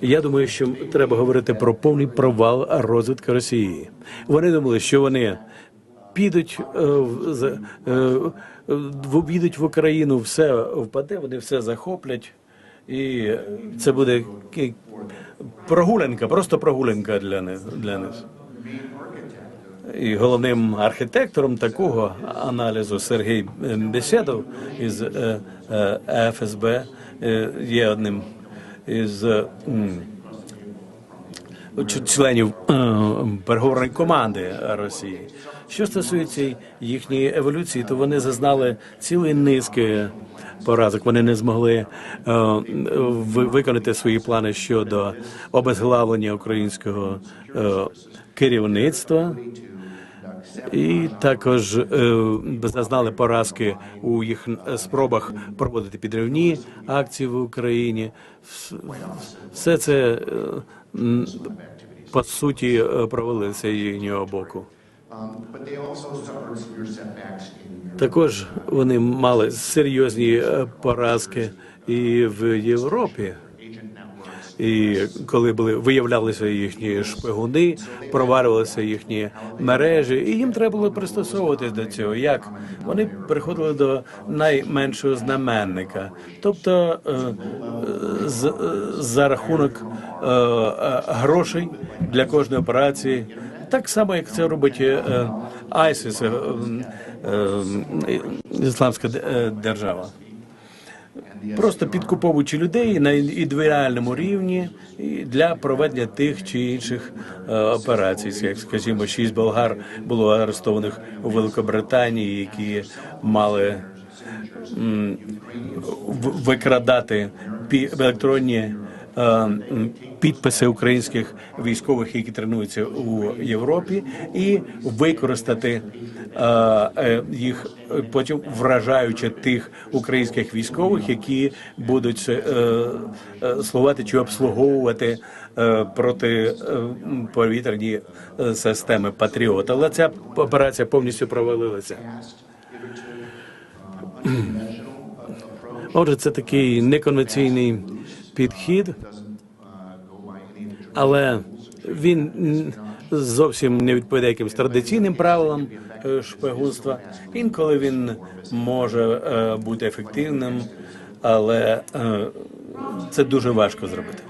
Я думаю, що треба говорити про повний провал розвитку Росії. Вони думали, що вони підуть е, в- е, в- Україну, все впаде, вони все захоплять, і це буде прогулянка, просто прогулянка для них. Для них. І головним архітектором такого аналізу Сергій Бесєдов із е, ФСБ є одним із е, членів е, переговорної команди Росії. Що стосується їхньої еволюції, то вони зазнали цілої низки поразок. Вони не змогли е, ви- виконати свої плани щодо обезглавлення українського керівництва. І також е, зазнали поразки у їх спробах проводити підривні акції в Україні. Все це е, по суті е, провалилося їхнього боку. Також вони мали серйозні поразки і в Європі. І коли були виявлялися їхні шпигуни, проварювалися їхні мережі, і їм треба було пристосовуватись до цього. Як? Вони приходили до найменшого знаменника, тобто е, з, е, за рахунок е, грошей для кожної операції, так само як це робить ISIS, Ісламська держава просто підкуповуючи людей на індивідуальному рівні для проведення тих чи інших е, операцій. Як скажімо, шість болгар було арестованих у Великобританії, які мали викрадати електронні підписи українських військових, які тренуються у Європі, і використати е, е, їх е, потім вражаючи тих українських військових, які будуть е, е, чи обслуговувати е, проти е, повітряні е, системи Патріот. Але ця операція повністю провалилася. Отже, це такий неконвенційний підхід, але він зовсім не відповідає якимось традиційним правилам е, шпигунства. Інколи він може е, бути ефективним, але е, це дуже важко зробити.